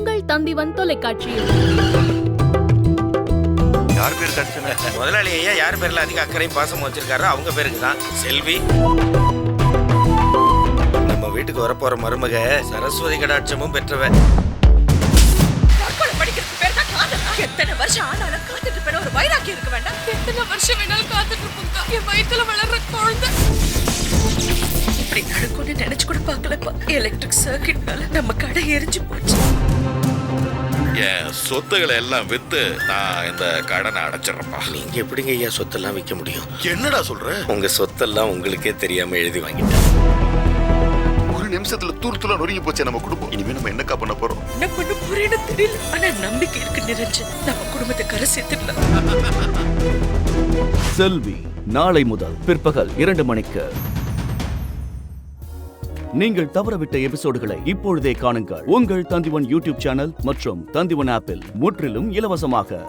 உங்கள் தந்திவன் தொலைக்காட்சியில். யார் பேர் கடிச்சன முதலாளி ஐயா யார் பேர்ல அதிக அக்கறையும் பாசமும் வச்சிருக்காரோ அவங்க பேருக்கு தான். செல்வி. நம்ம வீட்டுக்கு வரப்போற மருமக சரஸ்வதி கடாட்சமும் பெற்றவ. தற்கொலை படிக்கிறதுக்கு பேர் தான் காதலா? எத்தனை வருஷம் ஆனாலும் காத்துட்டு இருப்பேன்னு ஒரு வைராக்கியம் இருக்க வேண்டாம். எத்தனை வருஷம் வேணாலும் காத்துட்டு இருப்போம்க்கா என் வயித்துல வளர்ற குழந்தை. இப்படி நடக்கும்னு நினைச்சு கூட பார்க்கலப்பா. எலக்ட்ரிக் சர்க்கிட் மேல நம்ம கடை எரிஞ்சு போச்சு. என் சொத்துக்களை எல்லாம் வித்து நான் இந்த கடனை அடைச்சிடுறேன்ப்பா. நீங்க எப்படிங்க ஐயா சொத்தெல்லாம் விற்க முடியும்? என்னடா சொல்ற? உங்க சொத்தெல்லாம் உங்களுக்கே தெரியாம எழுதி வாங்கிட்டேன். ஒரு நிமிஷத்துல தூளா நொறுங்கி போச்சே நம்ம குடும்பம். இனிமே நம்ம என்னக்கா பண்ண போறோம்? என்ன பண்ண போறேன்னு தெரியல. ஆனா நம்பிக்கை இருக்கு நிறைஞ்சு நம்ம குடும்பத்தை கரை சேர்த்துடலாம் செல்வி நாளை முதல் பிற்பகல் இரண்டு மணிக்கு நீங்கள் தவறவிட்ட எபிசோடுகளை இப்பொழுதே காணுங்கள். உங்கள் தந்திவன் யூடியூப் சேனல் மற்றும் தந்திவன் ஆப்பில் முற்றிலும் இலவசமாக.